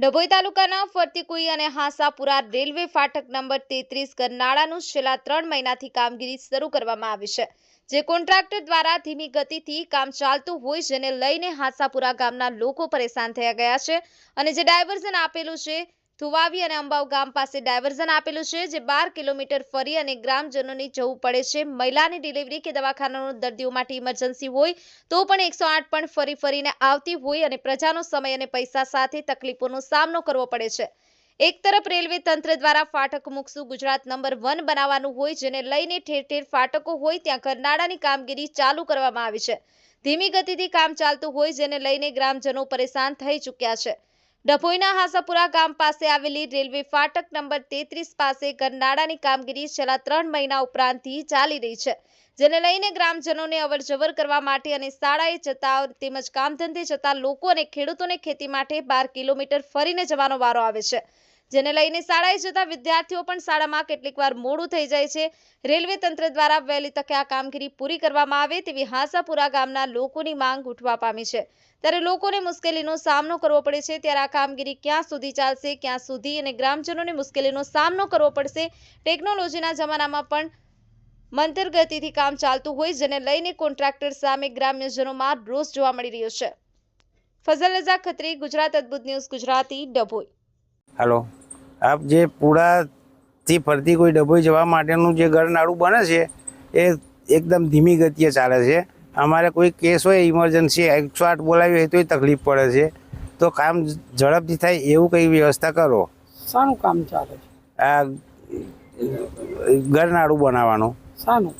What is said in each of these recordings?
ડભોઈ તાલુકાના ફરતીકુઈ અને હાંસાપુરા રેલવે ફાટક નંબર તેત્રીસ કરનાળાનું છેલ્લા ત્રણ મહિનાથી કામગીરી શરૂ કરવામાં આવી છે, જે કોન્ટ્રાક્ટર દ્વારા ધીમી ગતિથી કામ ચાલતું હોય જેને લઈને હાંસાપુરા ગામના લોકો પરેશાન થયા ગયા છે અને જે ડાયવર્ઝન આપેલું છે થુવાવી અને અંબાવ ગામ પાસે ડાયવર્ઝન આપેલું છે, જે બાર કિલોમીટર ફરી અને ગ્રામજનોને જવું પડે છે. મહિલાની ડિલિવરી કે દવાખાનાનું દર્દીઓ માટે ઇમરજન્સી હોય તો પણ એકસો પણ ફરી ફરીને આવતી હોય અને પ્રજાનો સમય અને પૈસા સાથે તકલીફોનો સામનો કરવો પડે છે. એક તરફ રેલવે તંત્ર દ્વારા ફાટક મૂકશું ગુજરાત નંબર વન બનાવવાનું હોય, જેને લઈને ઠેર ઠેર ફાટકો હોય, ત્યાં કરનાળાની કામગીરી ચાલુ કરવામાં આવી છે. ધીમી ગતિથી કામ ચાલતું હોય, જેને લઈને ગ્રામજનો પરેશાન થઈ ચૂક્યા છે. ડભોઈના હાસાપુરા ગામ પાસે આવેલી રેલવે ફાટક નંબર તેત્રીસ પાસે કરનાળાની કામગીરી છેલ્લા ત્રણ મહિના ઉપરાંતથી ચાલી રહી છે, જેને લઈને ગ્રામજનોને અવરજવર કરવા માટે અને શાળાએ જતા તેમજ કામધંધે જતા લોકો અને ખેડૂતોને ખેતી માટે બાર કિલોમીટર ફરીને જવાનો વારો આવે છે. જેને લઈને શાળાએ જતા વિદ્યાર્થીઓ પણ શાળામાં કેટલીક વાર મોડું થઈ જાય છે. રેલવે તંત્ર દ્વારા વહેલી તકે આ કામગીરી પૂરી કરવામાં આવે તેવી હાંસાપુરા ગામના લોકોની માંગ ઉઠવા પામી છે. ત્યારે લોકોને મુશ્કેલીનો સામનો કરવો પડે છે. ત્યારે આ કામગીરી ક્યાં સુધી ચાલશે, ક્યાં સુધી અને ગ્રામજનોને મુશ્કેલીનો સામનો કરવો પડશે, ટેકનોલોજીના જમાનામાં પણ મંતર ગતિથી કામ ચાલતું હોય, જેને લઈને કોન્ટ્રાક્ટર સામે ગ્રામ્યજનોમાં રોષ જોવા મળી રહ્યો છે. ફઝલ રઝા ખત્રી, ગુજરાત અદ્ભુત ન્યૂઝ, ગુજરાતી ડભોઈ. હાલો આપ જે પૂળાથી ફરતી કોઈ ડભોઈ જવા માટેનું જે ગરનાળું બને છે એ એકદમ ધીમી ગતિએ ચાલે છે. અમારે કોઈ કેસ હોય ઇમરજન્સી એકસો આઠ બોલાવી હોય તોય તકલીફ પડે છે. તો કામ ઝડપથી થાય એવું કંઈ વ્યવસ્થા કરો. શાનું કામ ચાલે છે? આ ગરનાળું બનાવવાનું. શાનું?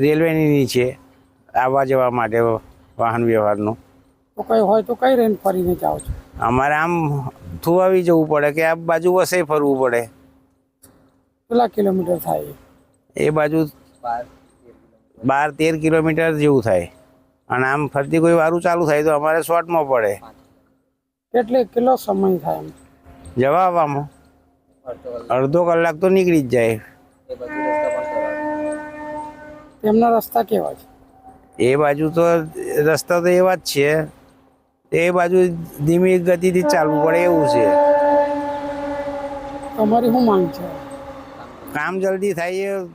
રેલવેની નીચે આવવા જવા માટે વાહન વ્યવહારનું. તો કઈ હોય તો કઈ રહીને ફરીને જાઓ છો. અમારે આમ થુવાવી જવું પડે કે આ બાજુ વસે ફરવું પડે. કેટલા કિલોમીટર થાય એ? બાજુ બાર તેર કિલોમીટર જેવું થાય. અને આમ ફરતી કોઈ વારું ચાલુ થાય તો અમારે શોર્ટમાં પડે. કેટલે કેટલો સમય થાય એમ? જવા આવવામાં અડધો કલાક તો નીકળી જ જાય. તેમના રસ્તા કેવા છે? એ બાજુ તો રસ્તા તો એવા જ છે. એ બાજુ ધીમી ગતિથી ચાલવું પડે એવું છે. તમારી શું માંગ છે? કામ જલ્દી થાય એ